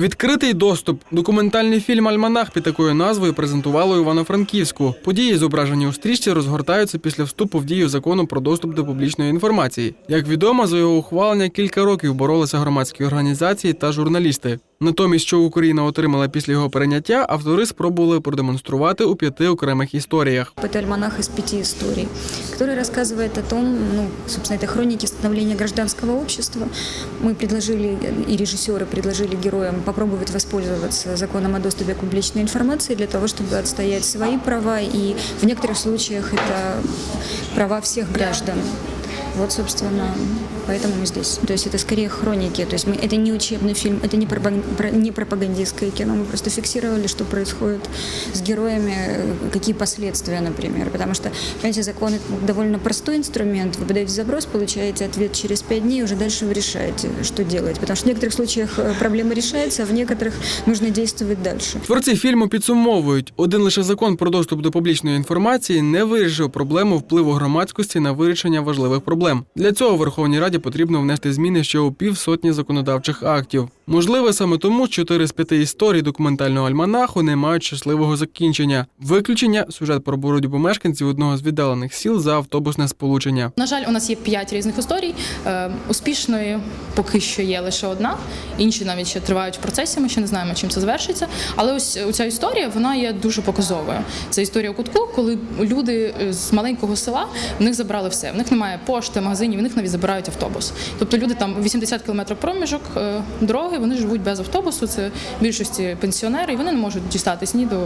Відкритий доступ. Документальний фільм Альманах під такою назвою презентували Івано-Франківську. Події, зображені у стрічці, розгортаються після вступу в дію закону про доступ до публічної інформації. Як відомо, за його ухвалення кілька років боролися громадські організації та журналісти. Натомість, що Україна отримала після його прийняття, автори спробували продемонструвати у п'яти окремих історіях. Это альманах из пяти историй, который рассказывает о том, ну, собственно, это хроники становления гражданского общества. Мы предложили, и режиссеры предложили героям попробовать воспользоваться законом о доступе к публичной информации для того, чтобы отстоять свои права, и в некоторых случаях это права всех граждан. Вот, собственно, поэтому мы здесь. То есть это скорее хроники. То есть мы, это не учебный фильм, это не, пропаган- про- не пропагандистское кино. Мы просто фиксировали, что происходит с героями, э, какие последствия, например. Потому что, понимаете, закон это довольно простой инструмент. Вы подаете запрос, получаете ответ через пять дней, уже дальше вы решаете, что делать. Потому что в некоторых случаях э, проблема решается, а в некоторых нужно действовать дальше. Творці фільму підсумовують, один лише закон про доступ до публічної інформації не вирішив проблему впливу громадськості на вирішення важливих проблем. Для цього Верховній Раді потрібно внести зміни ще у півсотні законодавчих актів. Можливо, саме тому чотири з п'яти історій документального альманаху не мають щасливого закінчення. Виключення сюжет про боротьбу мешканців одного з віддалених сіл за автобусне сполучення. На жаль, у нас є п'ять різних історій. Е, Успішної поки що є лише одна. Інші навіть ще тривають в процесі. Ми ще не знаємо, чим це завершиться. Але ось ця історія вона є дуже показовою. Це історія кутку, коли люди з маленького села в них забрали все. В них немає пошти, магазинів, в них навіть забирають автобус. Тобто люди там 80 кілометрів проміжок е, дороги, вони живуть без автобусу. Це більшості пенсіонери, і вони не можуть дістатись ні до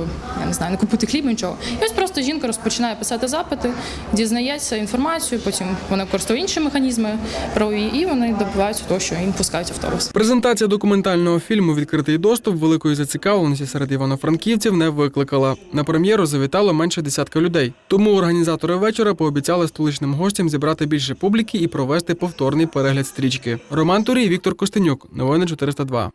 я не знаю, не купити хліб, нічого. І ось просто жінка розпочинає писати запити, дізнається інформацію, потім вона користує інші механізми правові, і вони добиваються того, що їм пускають автобус. Презентація документального фільму Відкритий доступ великої зацікавленості серед івано-франківців не викликала. На прем'єру завітало менше десятка людей. Тому організатори вечора пообіцяли столичним гостям зібрати більше публіки і провести повторний перегляд стрічки. Роман Турій, Віктор Костенюк. Новини 402.